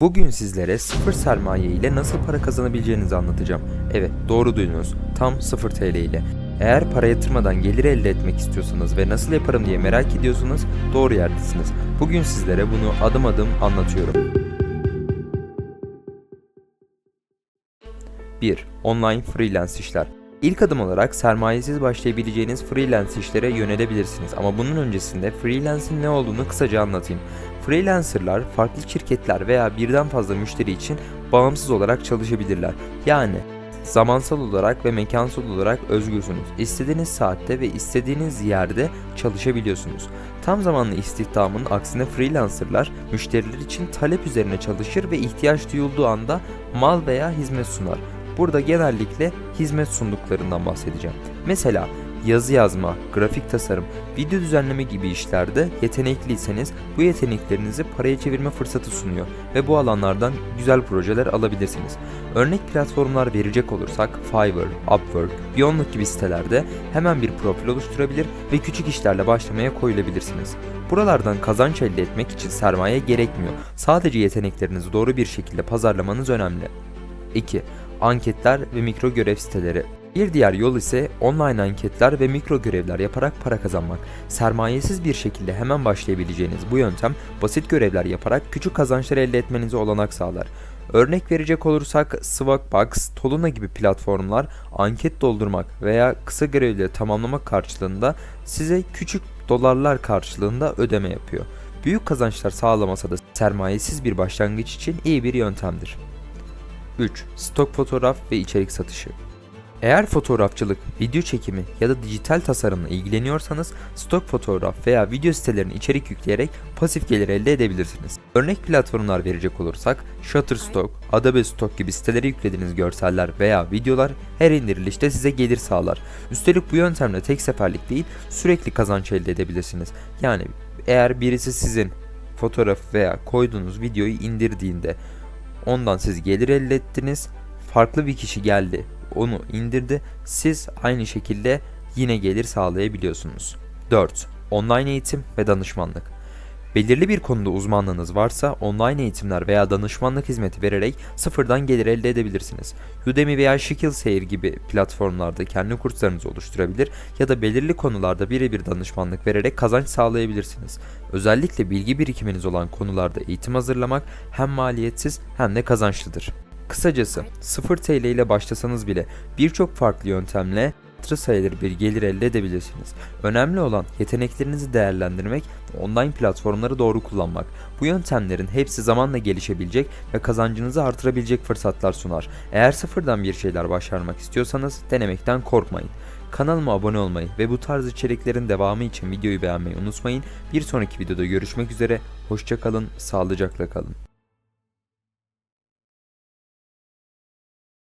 Bugün sizlere sıfır sermaye ile nasıl para kazanabileceğinizi anlatacağım. Evet doğru duydunuz. Tam 0 TL ile. Eğer para yatırmadan gelir elde etmek istiyorsanız ve nasıl yaparım diye merak ediyorsanız doğru yerdesiniz. Bugün sizlere bunu adım adım anlatıyorum. 1. Online freelance işler. İlk adım olarak sermayesiz başlayabileceğiniz freelance işlere yönelebilirsiniz ama bunun öncesinde freelance'in ne olduğunu kısaca anlatayım. Freelancerlar farklı şirketler veya birden fazla müşteri için bağımsız olarak çalışabilirler. Yani zamansal olarak ve mekansal olarak özgürsünüz. İstediğiniz saatte ve istediğiniz yerde çalışabiliyorsunuz. Tam zamanlı istihdamın aksine freelancerlar müşteriler için talep üzerine çalışır ve ihtiyaç duyulduğu anda mal veya hizmet sunar. Burada genellikle hizmet sunduklarından bahsedeceğim. Mesela yazı yazma, grafik tasarım, video düzenleme gibi işlerde yetenekliyseniz bu yeteneklerinizi paraya çevirme fırsatı sunuyor ve bu alanlardan güzel projeler alabilirsiniz. Örnek platformlar verecek olursak Fiverr, Upwork, Beyondlook gibi sitelerde hemen bir profil oluşturabilir ve küçük işlerle başlamaya koyulabilirsiniz. Buralardan kazanç elde etmek için sermaye gerekmiyor. Sadece yeteneklerinizi doğru bir şekilde pazarlamanız önemli. 2. Anketler ve mikro görev siteleri. Bir diğer yol ise online anketler ve mikro görevler yaparak para kazanmak. Sermayesiz bir şekilde hemen başlayabileceğiniz bu yöntem basit görevler yaparak küçük kazançlar elde etmenize olanak sağlar. Örnek verecek olursak Swagbox, Toluna gibi platformlar anket doldurmak veya kısa görevleri tamamlamak karşılığında size küçük dolarlar karşılığında ödeme yapıyor. Büyük kazançlar sağlamasa da sermayesiz bir başlangıç için iyi bir yöntemdir. 3. Stok fotoğraf ve içerik satışı. Eğer fotoğrafçılık, video çekimi ya da dijital tasarımla ilgileniyorsanız stok fotoğraf veya video sitelerine içerik yükleyerek pasif gelir elde edebilirsiniz. Örnek platformlar verecek olursak Shutterstock, Adobe Stock gibi sitelere yüklediğiniz görseller veya videolar her indirilişte size gelir sağlar. Üstelik bu yöntemle tek seferlik değil sürekli kazanç elde edebilirsiniz. Yani eğer birisi sizin fotoğraf veya koyduğunuz videoyu indirdiğinde Ondan siz gelir elde ettiniz. Farklı bir kişi geldi. Onu indirdi. Siz aynı şekilde yine gelir sağlayabiliyorsunuz. 4. Online eğitim ve danışmanlık. Belirli bir konuda uzmanlığınız varsa online eğitimler veya danışmanlık hizmeti vererek sıfırdan gelir elde edebilirsiniz. Udemy veya SkillShare gibi platformlarda kendi kurslarınızı oluşturabilir ya da belirli konularda birebir danışmanlık vererek kazanç sağlayabilirsiniz. Özellikle bilgi birikiminiz olan konularda eğitim hazırlamak hem maliyetsiz hem de kazançlıdır. Kısacası 0 TL ile başlasanız bile birçok farklı yöntemle hatırı sayılır bir gelir elde edebilirsiniz. Önemli olan yeteneklerinizi değerlendirmek ve online platformları doğru kullanmak. Bu yöntemlerin hepsi zamanla gelişebilecek ve kazancınızı artırabilecek fırsatlar sunar. Eğer sıfırdan bir şeyler başarmak istiyorsanız denemekten korkmayın. Kanalıma abone olmayı ve bu tarz içeriklerin devamı için videoyu beğenmeyi unutmayın. Bir sonraki videoda görüşmek üzere. Hoşçakalın, sağlıcakla kalın.